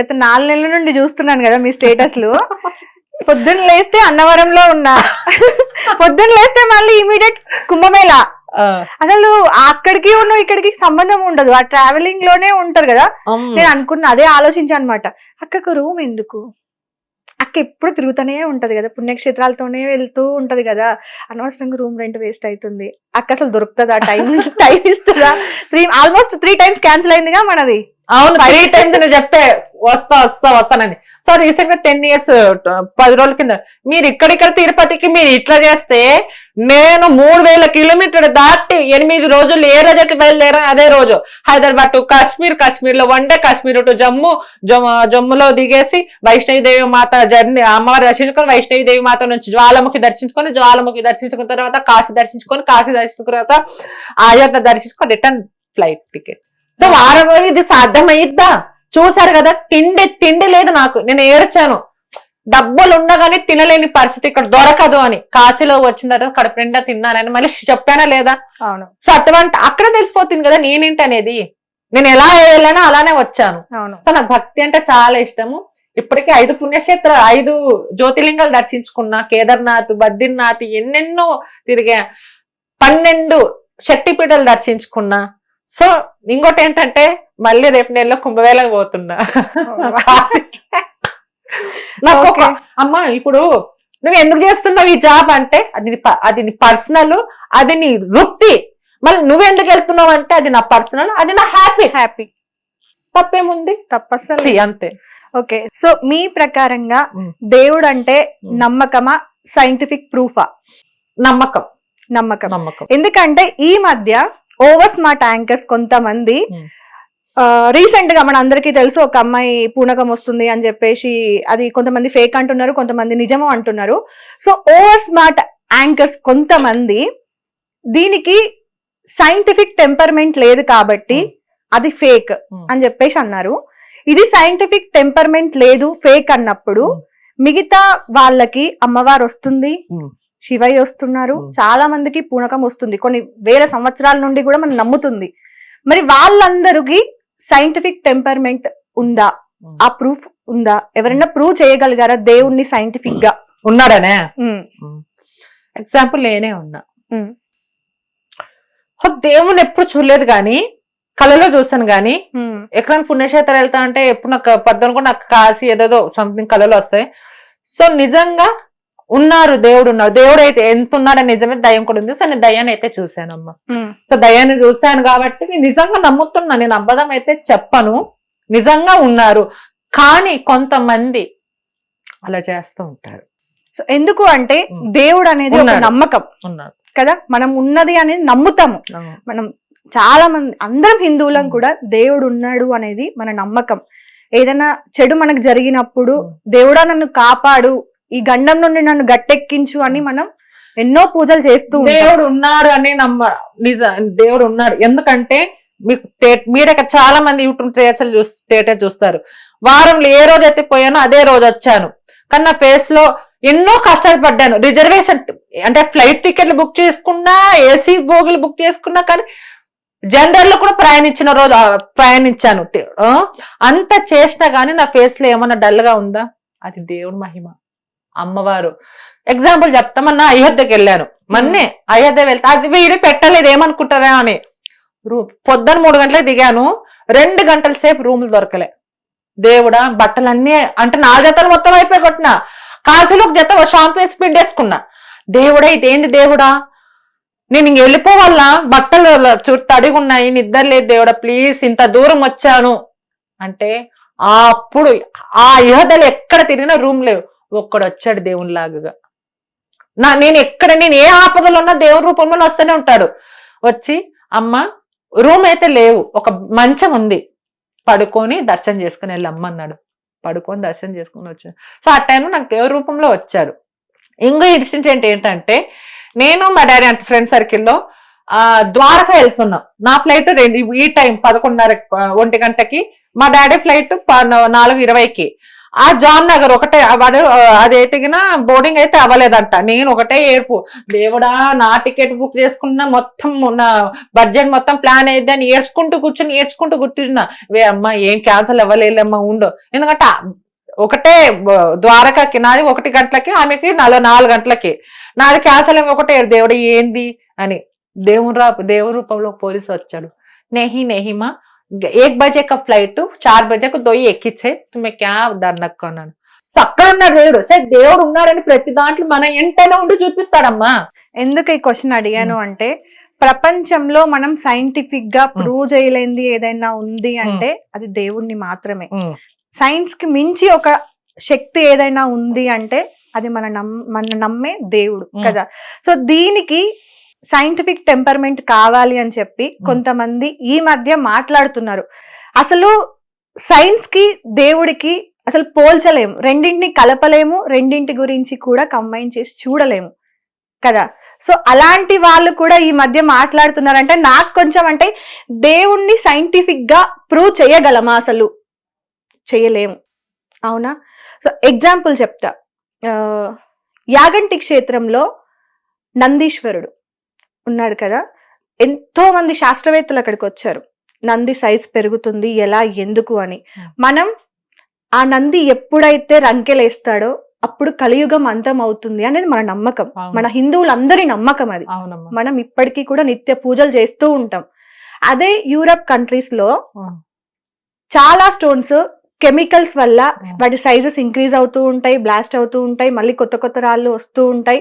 గత నాలుగు నెలల నుండి చూస్తున్నాను కదా మీ స్టేటస్లు. పొద్దున్న లేస్తే అన్నవరంలో ఉన్నా. పొద్దున్న లేస్తే మళ్ళీ ఇమీడియట్ కుంభమేళ. అసలు అక్కడికి ఉన్న ఇక్కడికి సంబంధం ఉండదు. ఆ ట్రావెలింగ్లోనే ఉంటారు కదా. నేను అనుకున్నా అదే ఆలోచించాను అనమాట అక్కకు రూమ్ ఎందుకు? అక్క ఎప్పుడు తిరుగుతూనే ఉంటది కదా. పుణ్యక్షేత్రాలతోనే వెళ్తూ ఉంటది కదా. అనవసరంగా రూమ్ రెంట్ వేస్ట్ అవుతుంది అక్క అసలు దొరుకుతుందా? టైం టైం ఇస్తుందా? Three almost three times cancel అయిందిగా మనది. అవును త్రీ టైమ్స్ నేను చెప్పే వస్తా వస్తా వస్తానని. సో రీసెంట్గా టెన్ ఇయర్స్ పది రోజుల కింద మీరు ఇక్కడిక్కడ తిరుపతికి మీరు ఇట్లా చేస్తే నేను మూడు వేల కిలోమీటర్ దాటి ఎనిమిది రోజులు ఏ రోజైతే బయలుదేరా అదే రోజు. హైదరాబాద్ టు కాశ్మీర్ కాశ్మీర్లో one day Kashmir to Jammu జమ్- జమ్ములో దిగేసి వైష్ణవి దేవి మాత జర్నీ అమ్మవారి దర్శించుకొని వైష్ణవి దేవి మాత నుంచి జ్వాలముఖి దర్శించుకొని జ్వాలముఖి దర్శించుకున్న తర్వాత కాశీ దర్శించుకొని కాశీ దర్శించుకున్న తర్వాత అయోధ్య దర్శించుకొని రిటర్న్ ఫ్లైట్ టికెట్. వారం ఇది సాధ్యమయ్యిద్దా చూసారు కదా తిండి తిండి లేదు నాకు. నేను ఏడ్చాను. డబ్బులు ఉండగానే తినలేని పరిస్థితి ఇక్కడ దొరకదు అని. కాశీలో వచ్చిన తర్వాత కడుపు నిండా తిన్నానని మళ్ళీ చెప్పానా లేదా? అవును. సో అటువంటి అక్కడ తెలిసిపోతుంది కదా నేనేంటి అనేది. నేను ఎలా వెళ్ళానో అలానే వచ్చాను. అవును. సో నాకు భక్తి అంటే చాలా ఇష్టము. ఇప్పటికే ఐదు పుణ్యక్షేత్ర ఐదు జ్యోతిలింగాలు దర్శించుకున్నా. కేదార్నాథ్ బద్రీనాథ్ ఎన్నెన్నో తిరిగా పన్నెండు శక్తిపీఠాలు దర్శించుకున్నా. సో ఇంకోటి ఏంటంటే మళ్ళీ రేపు నెలలో కుంభవేళకు పోతున్నా. నాకు ఒక. అమ్మ ఇప్పుడు నువ్వు ఎందుకు చేస్తున్నావు ఈ జాబ్ అంటే అది అది నీ పర్సనల్ అది నీ వృత్తి. మళ్ళీ నువ్వు ఎందుకు వెళ్తున్నావు అంటే అది నా పర్సనల్ అది నా హ్యాపీ. హ్యాపీ. తప్పేముంది? తప్పసలు. See, అంతే. ఓకే. సో మీ ప్రకారంగా. దేవుడు అంటే. నమ్మకమా సైంటిఫిక్ ప్రూఫా? నమ్మకం. నమ్మకం. నమ్మకం. ఎందుకంటే ఈ మధ్య ఓవర్ స్మార్ట్ యాంకర్స్ కొంతమంది Hmm. రీసెంట్గా మన అందరికీ తెలుసు ఒక అమ్మాయి పూనకం వస్తుంది అని చెప్పేసి అది కొంతమంది ఫేక్ అంటున్నారు కొంతమంది నిజము అంటున్నారు సో ఓవర్ స్మార్ట్ యాంకర్స్ కొంతమంది దీనికి సైంటిఫిక్ టెంపర్మెంట్ లేదు కాబట్టి Hmm. అది ఫేక్ Hmm. అని చెప్పేసి అన్నారు ఇది సైంటిఫిక్ టెంపర్మెంట్ లేదు ఫేక్ అన్నప్పుడు. మిగతా వాళ్ళకి అమ్మవారు వస్తుంది. శివయ్య వస్తున్నారు. చాలా మందికి పూనకం వస్తుంది. కొన్ని వేల సంవత్సరాల నుండి కూడా మనం నమ్ముతుంది. మరి వాళ్ళందరికి సైంటిఫిక్ టెంపర్మెంట్ ఉందా. ఆ ప్రూఫ్ ఉందా? ఎవరైనా ప్రూవ్ చేయగలిగారా దేవుణ్ణి సైంటిఫిక్గా? ఉన్నాడనే ఎగ్జాంపుల్ నేనే ఉన్నా. దేవుని ఎప్పుడు చూడలేదు కానీ కళలో చూసాను ఉమ్, ఎక్కడైనా పుణ్యక్షేత్రం వెళ్తా అంటే ఎప్పుడు నాకు పద్దను కూడా నాకు కాసి ఏదేదో సంథింగ్ కళలు వస్తాయి. సో నిజంగా ఉన్నారు దేవుడు ఉన్నారు. దేవుడు అయితే ఎంత ఉన్నాడని నిజమే దయ్యం కూడా ఉంది. సో నేను దయ్యాన్ని అయితే చూశానమ్మా. సో దయ్యాన్ని చూశాను కాబట్టి నేను నిజంగా నమ్ముతున్నా. నేను అబద్ధం అయితే చెప్పను. నిజంగా ఉన్నారు. కానీ కొంతమంది అలా చేస్తూ ఉంటారు. సో ఎందుకు అంటే. దేవుడు అనేది ఒక. నమ్మకం. ఉన్నారు. కదా? మనం ఉన్నది అనేది నమ్ముతాము. మనం చాలా మంది అందరం హిందువులం. కూడా దేవుడు ఉన్నాడు అనేది మన నమ్మకం. ఏదైనా చెడు మనకు జరిగినప్పుడు. దేవుడా నన్ను కాపాడు ఈ గండం నుండి నన్ను గట్టెక్కించు అని మనం ఎన్నో పూజలు చేస్తూ దేవుడు ఉన్నాడు అని నమ్మ నిజ దేవుడు ఉన్నాడు. ఎందుకంటే మీకు టే- మీరే చాలా మంది యూట్యూబ్ ట్రేసలు చూ స్టేటస్ చూస్తారు. వారంలో ఏ రోజు అయితే పోయానో అదే రోజు వచ్చాను. కానీ నా ఫేస్లో ఎన్నో కష్టాలు పడ్డాను. రిజర్వేషన్ అంటే ఫ్లైట్ టికెట్లు బుక్ చేసుకున్నా ఏసీ బోగులు బుక్ చేసుకున్నా కానీ జనరల్లో కూడా ప్రయాణించిన రోజు ప్రయాణించాను. అంత చేసినా గానీ నా ఫేస్లో ఏమన్నా డల్గా ఉందా? అది దేవుడి మహిమ. అమ్మవారు. ఎగ్జాంపుల్ చెప్తామన్నా అయోధ్యకి వెళ్ళాను మొన్నే అయోధ్య వెళ్తే. అది వీడు పెట్టలేదు ఏమనుకుంటారా అని. రూ- పొద్దున మూడు గంటలకు దిగాను. రెండు గంటల సేపు రూములు దొరకలే. దేవుడా బట్టలన్నీ అంటే నా జతలు మొత్తం అయిపోయి కొట్టిన. కాశీలో ఒక జత షాంపూ వేసి పిండేసుకున్నా. దేవుడా ఇదేంది దేవుడా? నేను ఇంక వెళ్ళిపోవాలా? బట్టలు చూ తడిగున్నాయి నిద్ర లేదు దేవుడా ప్లీజ్ ఇంత దూరం వచ్చాను. అంటే అప్పుడు ఆ యోధలు ఎక్కడ తిరిగినా రూమ్ లేవు. ఒక్కడు వచ్చాడు దేవునిలాగా నా నేను ఎక్కడ నేను ఏ ఆపదలో ఉన్నా దేవుని రూపంలో వస్తూనే ఉంటాడు. వచ్చి అమ్మ రూమ్ అయితే లేవు ఒక మంచం ఉంది. పడుకొని దర్శనం చేసుకుని వెళ్ళి అన్నాడు. పడుకొని దర్శనం చేసుకుని వచ్చాను సో ఆ టైంలో నాకు దేవుని రూపంలో వచ్చారు. ఇంకో ఇన్సిడెంట్ ఏంటంటే నేను మా డాడీ అంటే ఫ్రెండ్ సర్కిల్లో ద్వారక ద్వారకా వెళ్తున్నాం. నా ఫ్లైట్ రెండు ఈ టైం పదకొండున్నర ఒంటి గంటకి మా డాడీ ఫ్లైట్ నాలుగు ఇరవైకి. ఆ జామ్ నగర్ ఒకటే వాడు అదైతే బోర్డింగ్ అయితే అవ్వలేదంట. నేను ఒకటే ఏడుపు. దేవుడా నా టికెట్ బుక్ చేసుకున్న మొత్తం నా బడ్జెట్ మొత్తం ప్లాన్ అయితే అని ఏడ్చుకుంటూ కూర్చొని ఏడ్చుకుంటూ కూర్చున్నా. వే అమ్మా ఏం క్యాన్సల్ అవ్వలేదమ్మా ఉండు. ఎందుకంటే ఒకటే ద్వారకాకి నాది ఒకటి గంటలకి ఆమెకి నలభై నాలుగు గంటలకి. నాది క్యాన్సల్ ఏమో ఒకటే దేవుడు ఏంది? అని దేవుని రా దేవుని రూపంలో పోలీసు వచ్చాడు. నెహి నెహిమా एक बजे का फ्लाइट चार बजे को दो ही ఎక్కిచ్చే తుమ్మె క్యా దన్నక్కు అన్నాను సో అక్కడ ఉన్నాడు దేవుడు సరే దేవుడు ఉన్నాడని ప్రతి దాంట్లో మన ఎంటైనా ఉండి చూపిస్తాడమ్మా ఎందుకు ఈ క్వశ్చన్ అడిగాను అంటే ప్రపంచంలో మనం సైంటిఫిక్ గా ప్రూవ్ చేయలేంది ఏదైనా ఉంది అంటే అది దేవుణ్ణి మాత్రమే సైన్స్ కి మించి ఒక శక్తి ఏదైనా ఉంది అంటే అది మన నమ్ మన నమ్మే దేవుడు Mm. కదా సో దీనికి సైంటిఫిక్ టెంపర్మెంట్ కావాలి అని చెప్పి కొంతమంది ఈ మధ్య మాట్లాడుతున్నారు. అసలు సైన్స్కి దేవుడికి అసలు పోల్చలేము. రెండింటిని కలపలేము రెండింటి గురించి కూడా కంబైన్ చేసి చూడలేము. కదా? సో అలాంటి వాళ్ళు కూడా ఈ మధ్య మాట్లాడుతున్నారంటే నాకు కొంచెం అంటే దేవుణ్ణి సైంటిఫిక్గా ప్రూవ్ చేయగలమా అసలు? చేయలేము. అవునా? సో ఎగ్జాంపుల్ చెప్తా. యాగంటి క్షేత్రంలో నందీశ్వరుడు. ఉన్నాడు కదా. ఎంతో మంది శాస్త్రవేత్తలు అక్కడికి వచ్చారు. నంది సైజ్ పెరుగుతుంది ఎలా ఎందుకు అని. మనం ఆ నంది ఎప్పుడైతే రంకెలేస్తాడో అప్పుడు కలియుగం అంతం అవుతుంది అనేది మన నమ్మకం. మన హిందువులందరి నమ్మకం అది. మనం ఇప్పటికీ కూడా నిత్య పూజలు చేస్తూ ఉంటాం. అదే యూరప్ కంట్రీస్లో. చాలా స్టోన్స్ కెమికల్స్ వల్ల. వాటి సైజెస్ ఇంక్రీజ్ అవుతూ ఉంటాయి బ్లాస్ట్ అవుతూ ఉంటాయి మళ్ళీ కొత్త కొత్త రాళ్ళు వస్తూ ఉంటాయి.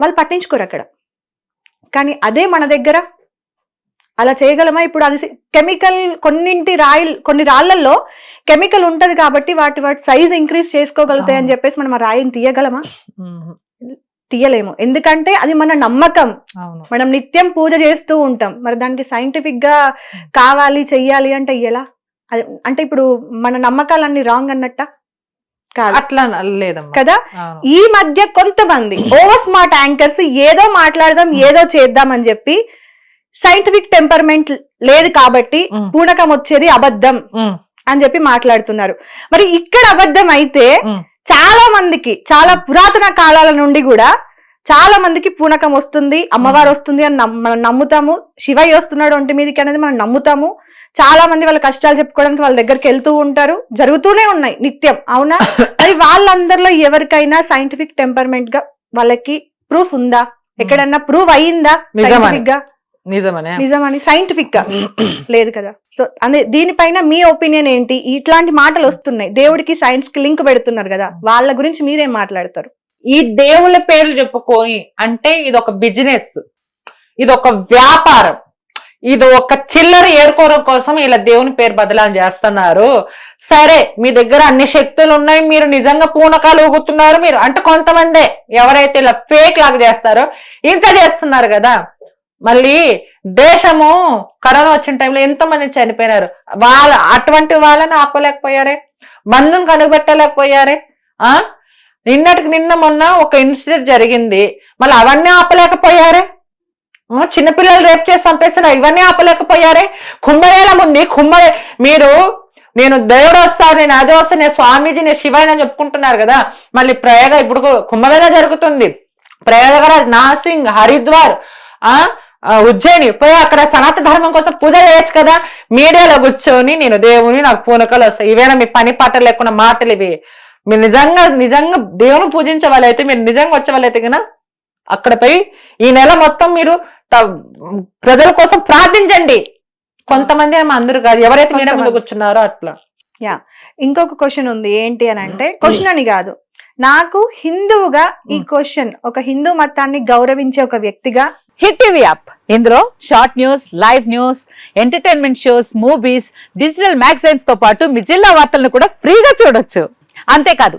వాళ్ళు పట్టించుకోరు అక్కడ. కానీ అదే మన దగ్గర? అలా చేయగలమా? ఇప్పుడు అది కెమికల్ కొన్నింటి రాయి కొన్ని రాళ్ళలో కెమికల్ ఉంటది కాబట్టి వాటి వాటి సైజ్ ఇంక్రీజ్ చేసుకోగలుగుతాయి అని. చెప్పేసి మనం ఆ రాయిని తీయగలమా. తీయలేము. ఎందుకంటే అది మన నమ్మకం. మనం నిత్యం పూజ చేస్తూ ఉంటాం. మరి దానికి సైంటిఫిక్గా కావాలి చెయ్యాలి అంటే ఎలా? అది- అంటే ఇప్పుడు మన నమ్మకాలన్నీ రాంగ్ అన్నట్ట? అట్లా లేదమ్మా కదా. ఈ మధ్య కొంతమంది ఓవర్ స్మార్ట్ యాంకర్స్ ఏదో మాట్లాడదాం ఏదో చేద్దాం అని చెప్పి సైంటిఫిక్ టెంపర్మెంట్ లేదు కాబట్టి. పూనకం వచ్చేది అబద్ధం. అని చెప్పి మాట్లాడుతున్నారు మరి ఇక్కడ అబద్ధం అయితే. చాలా మందికి చాలా పురాతన కాలాల నుండి కూడా చాలా మందికి పూనకం వస్తుంది అమ్మవారు వస్తుంది అని మనం నమ్ముతాము శివయ్య వస్తున్నాడు ఒంటి మీదకి అనేది మనం నమ్ముతాము చాలా మంది వాళ్ళ కష్టాలు చెప్పుకోవడానికి వాళ్ళ దగ్గరికి వెళ్తూ ఉంటారు. జరుగుతూనే ఉన్నాయి నిత్యం. అవునా? మరి వాళ్ళందరిలో ఎవరికైనా సైంటిఫిక్ టెంపర్మెంట్గా వాళ్ళకి ప్రూఫ్ ఉందా? ఎక్కడన్నా ప్రూవ్ అయ్యిందా. సైంటిఫిక్గా? నిజమనే. నిజమని. సైంటిఫిక్గా. లేదు కదా. సో అదే దీనిపైన మీ ఒపీనియన్ ఏంటి? ఇట్లాంటి మాటలు వస్తున్నాయి. దేవుడికి సైన్స్కి లింక్ పెడుతున్నారు కదా. వాళ్ళ గురించి మీరేం మాట్లాడతారు? ఈ దేవుళ్ళ పేర్లు చెప్పుకొని అంటే ఇది ఒక బిజినెస్ ఇది ఒక వ్యాపారం. ఇది ఒక చిల్లర ఏరుకోవడం కోసం ఇలా దేవుని పేరు బదలాం చేస్తున్నారు. సరే మీ దగ్గర అన్ని శక్తులు ఉన్నాయి మీరు నిజంగా పూనకాలు ఊగుతున్నారు మీరు అంటే కొంతమందే ఎవరైతే ఇలా ఫేక్ లాగా చేస్తారో ఇంత చేస్తున్నారు కదా. మళ్ళీ దేశము కరోనా వచ్చిన టైంలో ఎంతో మంది చనిపోయినారు? వాళ్ళ అటువంటి వాళ్ళని ఆపలేకపోయారే? మందును కనుగొట్టలేకపోయారే ఆ? నిన్నటికి నిన్న మొన్న ఒక ఇన్సిడెంట్ జరిగింది. మళ్ళీ అవన్నీ ఆపలేకపోయారే? చిన్నపిల్లలు రేపు చేసి చంపేస్తున్నారు ఇవన్నీ ఆపలేకపోయారే? కుంభమేళం ఉంది కుంభ మీరు నేను దేవుడు వస్తాను నేను అదే వస్తాను నేను స్వామీజీ నేను శివాయని అని చెప్పుకుంటున్నారు కదా. మళ్ళీ ప్రయాగ ఇప్పుడు కుంభమేళ జరుగుతుంది. ప్రయాగరాజ్ నాసింగ్ హరిద్వార్ ఆ ఉజ్జయిని పోయి అక్కడ సనాతన ధర్మం కోసం పూజ చేయొచ్చు కదా? మీడియాలో కూర్చొని నేను దేవుని నాకు పూనకలు వస్తాయి. ఇవేనా మీ పని పాట లేకుండా మాటలు ఇవి. మీరు నిజంగా నిజంగా దేవుని పూజించే వాళ్ళైతే మీరు నిజంగా వచ్చే వాళ్ళైతే కదా అక్కడ పోయి ఈ నెల మొత్తం మీరు ప్రజల కోసం ప్రార్థించండి. కొంతమంది ఏమో అందరూ కాదు. ఎవరైతే మీడియా ముందు. కూర్చున్నారో అట్లా. ఇంకొక క్వశ్చన్ ఉంది. ఏంటి అని అంటే క్వశ్చన్ అని కాదు. నాకు హిందువుగా ఈ. క్వశ్చన్ ఒక హిందూ మతాన్ని గౌరవించే ఒక వ్యక్తిగా హిట్ టీవీ యాప్. ఇందులో short news live news entertainment shows movies digital మ్యాగజైన్స్తో పాటు మీ జిల్లా వార్తలను కూడా ఫ్రీగా చూడొచ్చు. అంతేకాదు